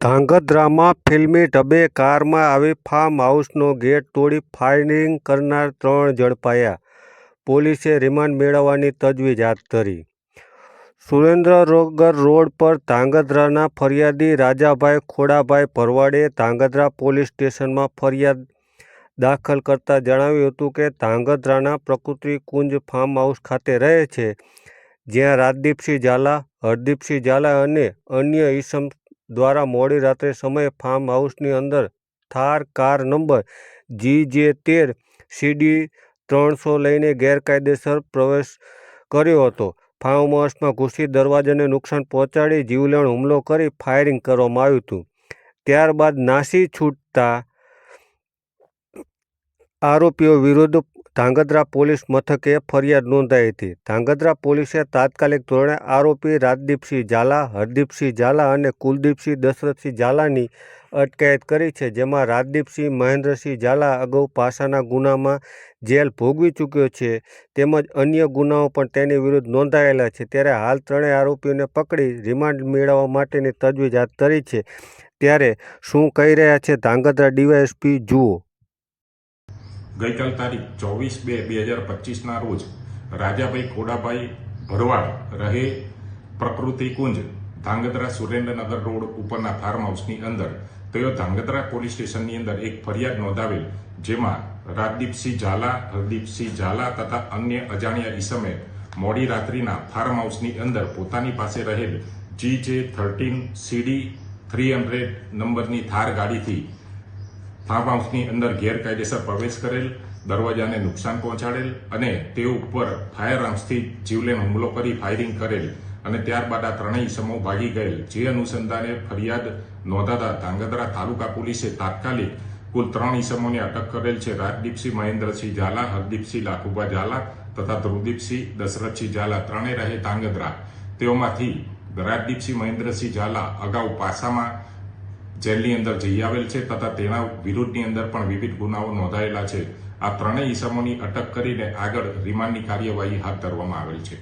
ધ્રાંગધ્રામાં ફિલ્મી ઢબે કારમાં આવી ફાર્મ હાઉસનો ગેટ તોડી ફાયરિંગ કરનાર ત્રણ ઝડપાયા. પોલીસે રિમાન્ડ મેળવવાની તજવીજ હાથ ધરી. સુરેન્દ્રનગર રોડ પર ધ્રાંગધ્રાના ફરિયાદી રાજાભાઈ ખોડાભાઈ ભરવાડે ધ્રાંગધ્રા પોલીસ સ્ટેશનમાં ફરિયાદ દાખલ કરતા જણાવ્યું હતું કે ધ્રાંગધ્રાના પ્રકૃતિ કુંજ ફાર્મ હાઉસ ખાતે રહે છે, જ્યાં રાજદીપસિંહ ઝાલા, હરદીપસિંહ ઝાલા અને અન્ય ઈસમ દ્વારા મોડી રાત્રે સમયે ફાર્મ હાઉસની અંદર થાર, કાર નંબર જી જે તેર સીડી ત્રણસો લઈને ગેરકાયદેસર પ્રવેશ કર્યો હતો. ફાર્મ હાઉસમાં ઘૂસી દરવાજાને નુકસાન પહોંચાડી જીવલેણ હુમલો કરી ફાયરિંગ કરવામાં આવ્યું હતું. ત્યારબાદ નાસી છૂટતા આરોપીઓ વિરુદ્ધ ધ્રાંગધ્રા પોલીસ મથકે ફરિયાદ નોંધાઈ હતી. ધાંગધ્રા પોલીસે તાત્કાલિક ધોરણે આરોપી રાજદીપસિંહ ઝાલા, હરદીપસિંહ ઝાલા અને કુલદીપસિંહ દશરથસિંહ ઝાલાની અટકાયત કરી છે, જેમાં રાજદીપસિંહ, મહેન્દ્રસિંહ ઝાલા અગાઉ પાસાના ગુનામાં જેલ ભોગવી ચૂક્યો છે, તેમજ અન્ય ગુનાઓ પણ તેની વિરુદ્ધ નોંધાયેલા છે. ત્યારે હાલ ત્રણેય આરોપીઓને પકડી રિમાન્ડ મેળવવા માટેની તજવીજ હાથ ધરી છે. ત્યારે શું કહી રહ્યા છે ધાંગધ્રા ડીવાયએસપી જુઓ. ગઈકાલ તારીખ ચોવીસ બે બે હજાર પચીસના રોજ રાજાભાઈ ખોડાભાઈ ભરવાડ રહે પ્રકૃતિ કુંજ ધાંગધ્રા સુરેન્દ્રનગર રોડ ઉપરના ફાર્મ હાઉસની અંદર તેઓ ધાંગધ્રા પોલીસ સ્ટેશનની અંદર એક ફરિયાદ નોંધાવેલ, જેમાં રાજદીપસિંહ ઝાલા, હરદીપસિંહ ઝાલા તથા અન્ય અજાણ્યા ઈસમે મોડી રાત્રિના ફાર્મ હાઉસની અંદર પોતાની પાસે રહેલ જી જે થર્ટીન સીડી થ્રી હંડ્રેડ નંબરની થાર ગાડીથી ફાર્મ હાઉસની અંદર ગેરકાયદેસર પ્રવેશ કરેલ, દરવાજાને નુકસાન પહોંચાડેલ અને તે ઉપર ફાયર આર્મ્સથી જીવલેણ હુમલો કરી ફાયરિંગ કરેલ અને ત્યારબાદ આ ત્રણેય સમૂહ ભાગી ગયેલ, જે અનુસંધાને ફરિયાદ નોંધાતા ધાંગધ્રા તાલુકા પોલીસે તાત્કાલિક કુલ ત્રણ ઇસમોને અટક કરેલ છે. રાજદીપસિંહ મહેન્દ્રસિંહ ઝાલા, હરદીપસિંહ લાખુબા ઝાલા તથા ધ્રુવદીપસિંહ દશરથસિંહ ઝાલા ત્રણેય રહે ધાંગધ્રા. તેઓમાંથી રાજદીપસિંહ મહેન્દ્રસિંહ ઝાલા અગાઉ પાસામાં જેલની અંદર જઈ આવેલ છે તથા તેના વિરુદ્ધની અંદર પણ વિવિધ ગુનાઓ નોંધાયેલા છે. આ ત્રણેય ઈસમોની અટક કરીને આગળ રિમાન્ડની કાર્યવાહી હાથ ધરવામાં આવેલ છે.